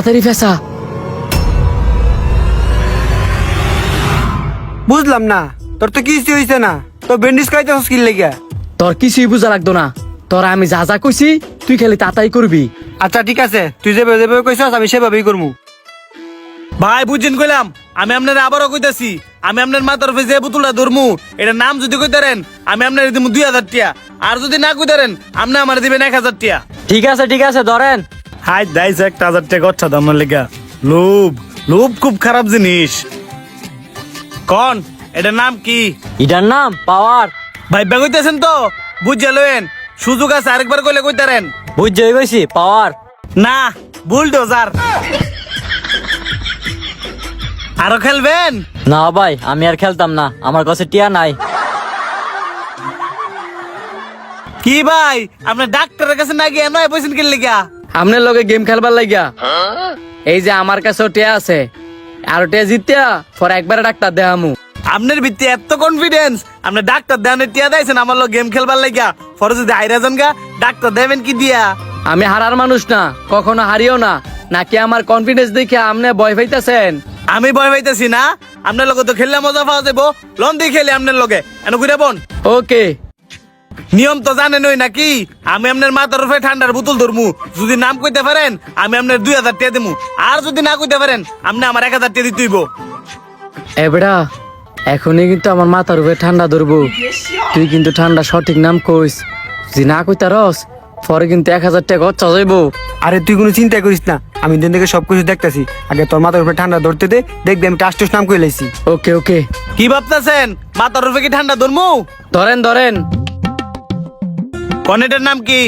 তাড়াতাড়ি ফেসা। বুঝলাম না তোর তো কিছু হয়েছে না। তো ব্যান্ডেজ খাইতে স্কিল লেগে তোর কিছুই বুঝা লাগতো না। তোর আমি যা যা কইছি তুই খালি তাতাই করবি। আচ্ছা ঠিক আছে তুই যেভাবে যেভাবে কইছস আমি সেভাবেই করব ভাই বুঝছেন কইলাম আমি আপনার আবারও কইতাছি আমি আপনার মা তরফে যে পুতুলটা ধরমু এটার নাম যদি কইতারেন আমি আপনার দিব দুই হাজার টিয়া। আর যদি না কইতারেন আপনি আমার দিবেন এক হাজার টিয়া। ঠিক আছে ঠিক আছে ধরেন। হাই দাইছে একটা হাজার টাকা দাম লেগা। লোভ লোভ খুব খারাপ জিনিস। কন এটার নাম কি? এটার নাম পাওয়ার। ভাই কইতেছেন তো? বুঝে লয়েন সুযোগ আছে আরেকবার কইলে কইতারেন। বুঝতে গেছি পাওয়ার। না বুলডোজার। আরও খেলবেন? না ভাই আমি আর খেলতাম না আমার কাছে টিয়া নাই। কি ভাই আপনার ডাক্তারের কাছে না গিয়ে নয় পয়সা কিনলে গিয়া? আপনার লগে গেম খেলবার লাগিয়া। এই যে আমার কাছেও টিয়া আছে। আর টিয়া জিতিয়া পর একবারে ডাক্তার দেহামু আপনার ভিত্তি এত কনফিডেন্স আপনি ডাক্তার দেন টিয়া দিয়েছেন আমার লোক গেম খেলবার লাগিয়া। পরে যদি আইরা যান গা ডাক্তার দেবেন কি দিয়া? আমি হারার মানুষ না কখনো হারিও না। নাকি আমার কনফিডেন্স দেখে আপনি ভয় পাইতেছেন? আমি ভয় পাইতেছি না। আপনার লোক তো খেললে মজা পাওয়া যাব লন দিয়ে খেলি আপনার লগে। এন ঘুরে বোন। ওকে নিয়ম তো জানেন ওই নাকি? আমি আপনার মা তরফে ঠান্ডার বোতল ধরমু। যদি নাম কইতে পারেন আমি আপনার দুই হাজার টাকা দেবো আর যদি না কইতে পারেন আপনি আমার এক হাজার টাকা দিতে হইব। এবড়া এখনই কিন্তু আমার মাথার উপরে ঠান্ডা ধরবো। তুই কিন্তু ঠান্ডা সঠিক নাম কইস। যদি না কইতা রস পরে কিন্তু এক হাজার টাকা খরচা যাইবো আরে তুই কোনো চিন্তা করিস না। আমি দিন থেকে সবকিছু দেখতেছি। আগে তোর মাথার উপরে ঠান্ডা ধরতে দে দেখবি আমি টাস টুস নাম কই লাইছি ওকে ওকে। কি ভাবতেছেন? মাথার উপরে কি ঠান্ডা ধরমু? ধরেন ধরেন। কনেটের নাম কি?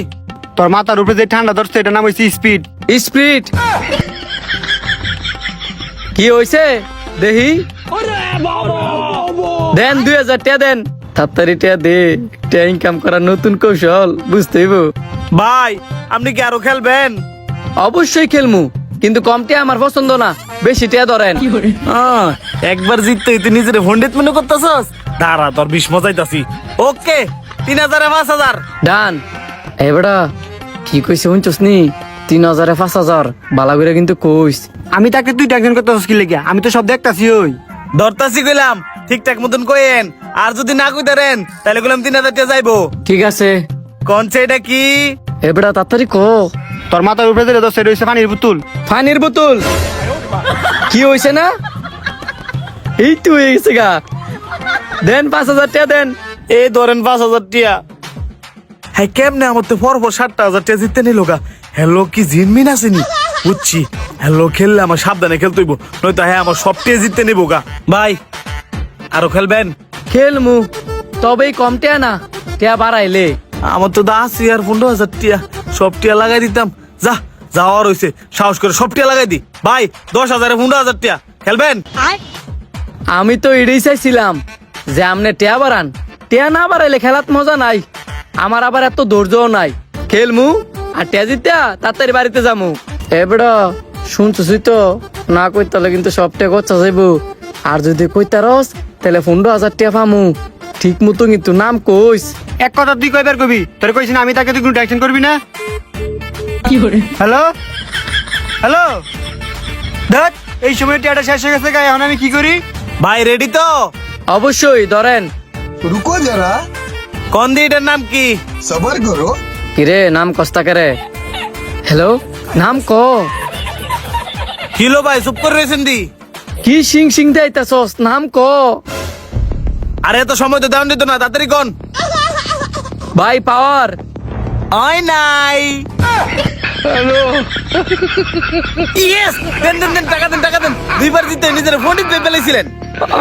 তোর মাথার উপরে যে ঠান্ডা ধরছে এটা নাম হইছে স্পিড। স্পিড। কি হইছে? দেহি? দেন দুই হাজার টাকা দেন। তাড়াতাড়ি টাকা দে টাকা ইনকাম করার নতুন কৌশল বুঝতে হইব? ভাই আপনি কি আরও খেলবেন? অবশ্যই খেলমু কিন্তু কমটি আমার পছন্দ না বেশি টাকা ধরেন। আহ, একবার জিততে তুই নিজের ভন্ডিত মনে করতেছস? দাঁড়া তোর বিষ মজাইতাছি। ওকে। তিন হাজারে পাঁচ হাজার। ডান। এবারা কি কইছে শুনছস নি? তিন হাজারে পাঁচ হাজার। বালা করে কিন্তু কইস। আমি তাকে তুই টেনশন করতে স্কিল লেগে আমি তো সব দেখতাছি ওই। ধরতাছি কইলাম ঠিকঠাক মতন কইেন আর যদি না কইতারেন তাহলে কইলাম তিন হাজার টাকা যাইবো। ঠিক আছে। কনছে এটা কি? এবারা তাড়াতাড়ি ক। তোর মাথার উপরে যে ধরছে এটা হইছে পানির বোতল পানির বোতল কি হইছে না? এই তো হয়ে গেছে গা। দেন পাঁচ হাজার টাকা দেন। এই ধরেন পাঁচ হাজার টিয়া। হ্যাঁ কেমনে আমার তো পর পর সাতটা হাজার টিয়া জিততে নিল গা? হ্যালো কি জিনমিন আসেনি বুঝছি হ্যালো খেললে আমার সাবধানে খেলতে হইব নয়তো হ্যাঁ আমার সব টিয়া জিততে নিবো গা। ভাই আরও খেলবেন? খেলমু তবেই কম টিয়া না টিয়া বাড়াইলে। আমার তো দাস ইয়ার পনেরো হাজার টিয়া সব টিয়া লাগাই দিতাম। যা যাওয়ার হয়েছে সাহস করে সব টিয়া লাগাই দি। ভাই দশ হাজারে পনেরো হাজার টিয়া খেলবেন? আমি তো এটাই চাইছিলাম যে আমনে টিয়া বাড়ান। টিয়া না বাড়াইলে খেলাত মজা নাই। আমার আবার এত ধৈর্যও নাই। খেলমু? আর টিয়া জিতা তাড়াতাড়ি বাড়িতে যামু। এবড়া শুনছসই তো না কই তাহলে কিন্তু সব টিয়া গচ্ছা যাইবো। আর যদি কইতা রস তাহলে পনেরো হাজার টিয়া পামু। ঠিক মতো কিন্তু নাম কইস। এক কথা তুই কয়বার কবি? তোর কইছি না আমি তাকে তুই কোনো টেনশন করবি না? হ্যালো? হ্যালো? দেখ এই সময় টিয়াটা শেষ হয়ে গেছে এখন আমি কি করি? ভাই রেডি তো অবশ্যই ধরেন রুকো জরা কোন দিটার নাম কি সবর করো কিরে নাম কস্তা করে হ্যালো নাম ক কিলো ভাই চুপ করে রেছেন দি কি সিং সিং দেয়তাছস নাম ক আরে তো সময় তো দেওয়ান দিত না তাড়াতাড়ি কোন ভাই পাওয়ার আই নাই হ্যালো ইয়েস দেন দেন দেন টাকা দেন টাকা দেন দুইবার জিতে নিজের ফোনই পেয়ে ফেলেছিলেন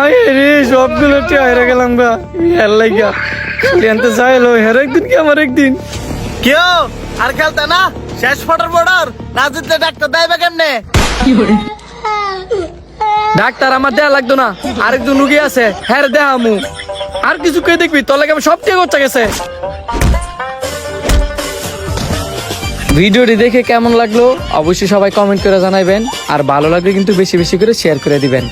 আয় রে সবগুলো হেরে গেলাম গা। হের লাগিয়া খালি আনতে চাইলো হের একদিন কি আমার একদিন? কেউ আর খেলতে না? শেষ ফটার বর্ডার না জিতলে ডাক্তার দেবে কেমনে? ডাক্তার আমার দেয়া লাগতো না। আরেকজন রুগী আছে হ্যাঁ দেহামু আর কিছু কে দেখবি? তোর লাগে আমার সব টিয়া করতে গেছে। ভিডিওটি দেখে কেমন লাগল? অবশ্যই সবাই কমেন্ট করে জানাবেন আর ভালো লাগলে কিন্তু বেশি বেশি করে শেয়ার করে দিবেন।